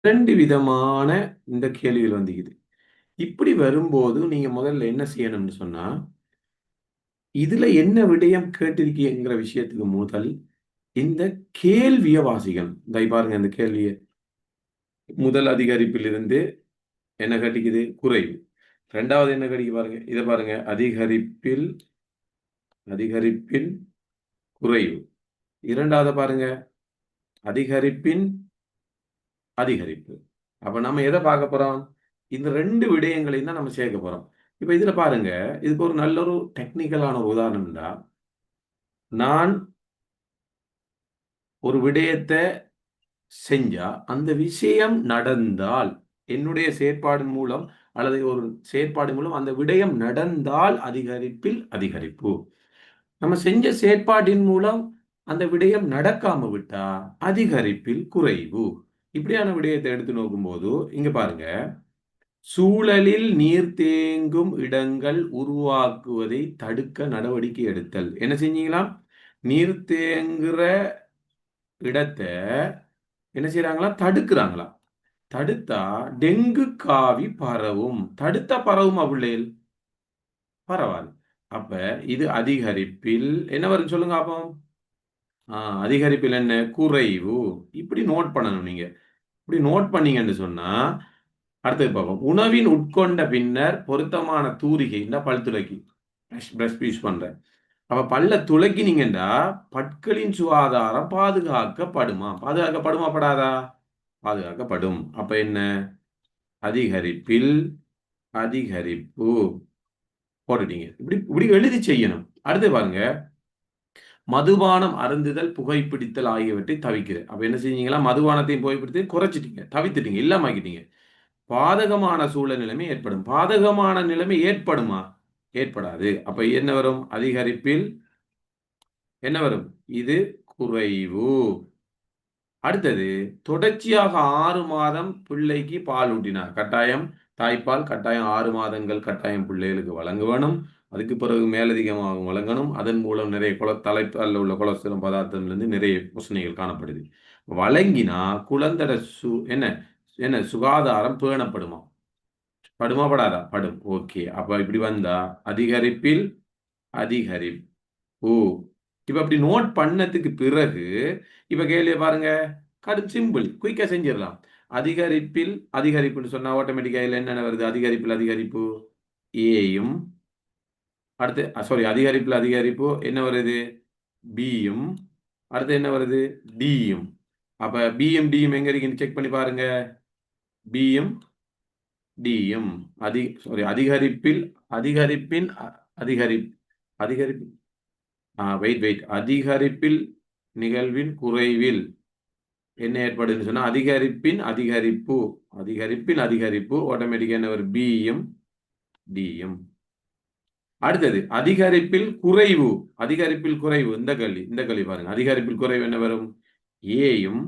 இரண்டு விதமான இந்த கேள்விகள் வந்துக்குது. இப்படி வரும்போது நீங்க முதல்ல என்ன செய்யணும்னு சொன்னா இதுல என்ன விடயம் கேட்டிருக்கீங்கிற விஷயத்துக்கு முதல் இந்த கேள்விய வாசிக்கணும். இதை பாருங்க இந்த கேள்விய. முதல் அதிகரிப்பிலிருந்து என்ன கட்டிக்குது? குறைவு. ரெண்டாவது என்ன கடிக்க பாருங்க? இதை பாருங்க. அதிகரிப்பில் அதிகரிப்பின் குறைவு. இரண்டாவது பாருங்க. அதிகரிப்பின் அதிகரிப்பு. அப்போ நம்ம எதை பார்க்க போகிறோம் இந்த ரெண்டு விடயங்களையும் தான் நம்ம சேர்க்க போகிறோம் இப்போ இதில் பாருங்க இதுக்கு ஒரு நல்ல ஒரு டெக்னிக்கலான ஒரு உதாரணம்டா நான் ஒரு விடயத்தை செஞ்சா அந்த விஷயம் நடந்தால் என்னுடைய செயற்பாடு மூலம் அல்லது ஒரு செயற்பாடு மூலம் அந்த விடயம் நடந்தால் அதிகரிப்பில் அதிகரிப்பு. நம்ம செஞ்ச செயற்பாட்டின் மூலம் அந்த விடயம் நடக்காம விட்டா அதிகரிப்பில் குறைவு. இப்படியான விடயத்தை எடுத்து நோக்கும்போது இங்க பாருங்க. சூழலில் நீர் தேங்கும் இடங்கள் உருவாக்குவதை தடுக்க நடவடிக்கை எடுத்தல். என்ன செஞ்சீங்களா? நீர் தேங்குற இடத்தை என்ன செய்யறாங்களா தடுக்கிறாங்களா? தடுத்தா டெங்கு காவி பரவும். தடுத்தா பரவும் பிள்ளைகள்? பரவாது. அப்ப இது அதிகரிப்பில் என்ன வரும் சொல்லுங்க அப்போ? அதிகரிப்பில் என்ன? குறைவு. இப்படி நோட் பண்ணணும் நீங்க. இப்படி நோட் பண்ணீங்கன்னு சொன்னா அடுத்தது பார்ப்போம். உணவின் உட்கொண்ட பின்னர் பொருத்தமான தூரிகைன்னா பல் துளக்கி பிரஷ் யூஸ் பண்றேன். அப்ப பல்ல துளக்கினீங்கன்னா பற்களின் சுகாதாரம் பாதுகாக்கப்படுமா? பாதுகாக்கப்படுமா படாதா? பாதுகாக்கப்படும். அப்ப என்ன? அதிகரிப்பில் அதிகரிப்பு. போட்டுட்டீங்க. இப்படி இப்படி எழுதி செய்யணும். அடுத்து பாருங்க. மதுபானம் அருந்துதல் புகைப்பிடித்தல் ஆகியவற்றை தவிக்கிற அப்ப என்ன செஞ்சீங்களா? மதுபானத்தையும் புகைப்பிடித்து குறைச்சிட்டீங்க தவித்துட்டீங்க இல்லாமக்கிட்டீங்க. பாதகமான சூழல் நிலைமை ஏற்படும். பாதகமான நிலைமை ஏற்படுமா? ஏற்படாது. அப்ப என்ன வரும்? அதிகரிப்பில் என்ன வரும்? இது குறைவு. அடுத்தது தொடர்ச்சியாக ஆறு மாதம் பிள்ளைக்கு பால் ஊட்டினார் கட்டாயம். தாய்ப்பால் கட்டாயம் ஆறு மாதங்கள் கட்டாயம் பிள்ளைகளுக்கு வழங்க வேணும். அதுக்கு பிறகு மேலதிகமாக வழங்கணும். அதன் மூலம் நிறைய குல தலைப்பால் உள்ள கொலஸ்ட்ரம் பதார்த்தம்லேருந்து நிறைய பிரச்சனைகள் காணப்படுது. வழங்கினா குழந்தை சு என்ன என்ன சுகாதாரம் பேணப்படுமா? படுமா படாதா படும். ஓகே. அப்போ இப்படி வந்தா அதிகரிப்பில் அதிகரிப்பு இப்போ அப்படி நோட் பண்ணதுக்கு பிறகு இப்போ கேள்வி பாருங்க. கடு சிம்பிள் குயிக்காக செஞ்சிடலாம். அதிகரிப்பில் அதிகரிப்புன்னு சொன்னால் ஆட்டோமேட்டிக்காக இல்லை என்னென்ன வருது? அதிகரிப்பில் அதிகரிப்பு. ஏயும் அடுத்து சாரி அதிகரிப்பில் அதிகரிப்பு என்ன வருது? பியும் அடுத்து என்ன வருது? டியும் அப்போ பிஎம் டியும் எங்கே இருக்குன்னு செக் பண்ணி பாருங்க. பிஎம் டியும் அதி சாரி அதிகரிப்பில் அதிகரிப்பின் அதிகரி அதிகரிப்பு வெயிட் வெயிட் அதிகரிப்பில் நிகழ்வின் குறைவில் என்ன ஏற்படுதுன்னு சொன்னால் அதிகரிப்பின் அதிகரிப்பு அதிகரிப்பின் அதிகரிப்பு ஆட்டோமேட்டிக்காக என்ன ஒரு பியும் டியும் அடுத்தது அதிகரிப்பில் குறைவு. அதிகரிப்பில் குறைவு. இந்த கல்வி இந்த கல்வி பாருங்க. அதிகரிப்பில் குறைவு என்ன வரும்? ஏயும்